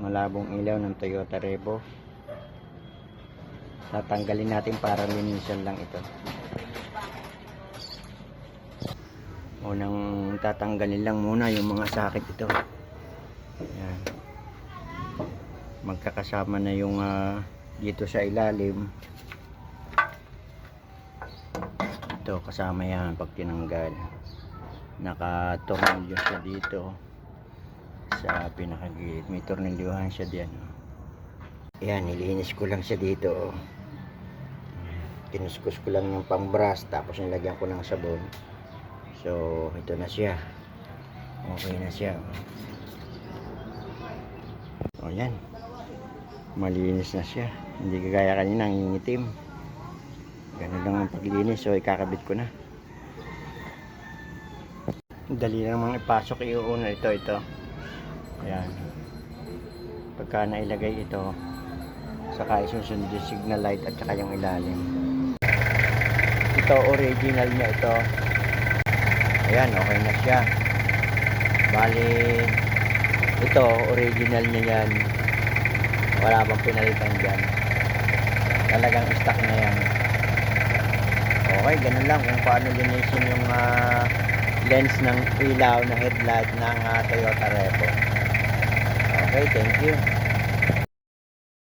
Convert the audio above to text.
malabong ilaw ng Toyota Revo. Tatanggalin natin para linisan lang ito. Unang tatanggalin lang muna yung mga sakit ito. Yan magkakasama na yung ah, dito sa ilalim. Ito kasama yan pag tinanggal. Nakatornilyo siya dito sa pinakagilid. May tornilyuhan siya diyan yan nilinis ko lang siya dito oh. kinuskus ko lang yung pambras tapos nilagyan ko ng sabon. So ito na siya. Okay na siya o yan. Malinis na siya. Hindi kagaya kanina ang itim ganun lang ang paglinis so ikakabit ko na. Dali lang mga ipasok iuuna ito ito ayan. Pagka nailagay ito saka isusunod yung signal light at saka yung ilalim. Ito original niya ito. Ayan okay na siya. Bali ito original niya yan. Wala bang pinalitan dyan? Talagang stock na yan. Okay ganun lang kung paano linisin yung ah, lens ng ilaw na headlight ng ah, Toyota Revo okay thank you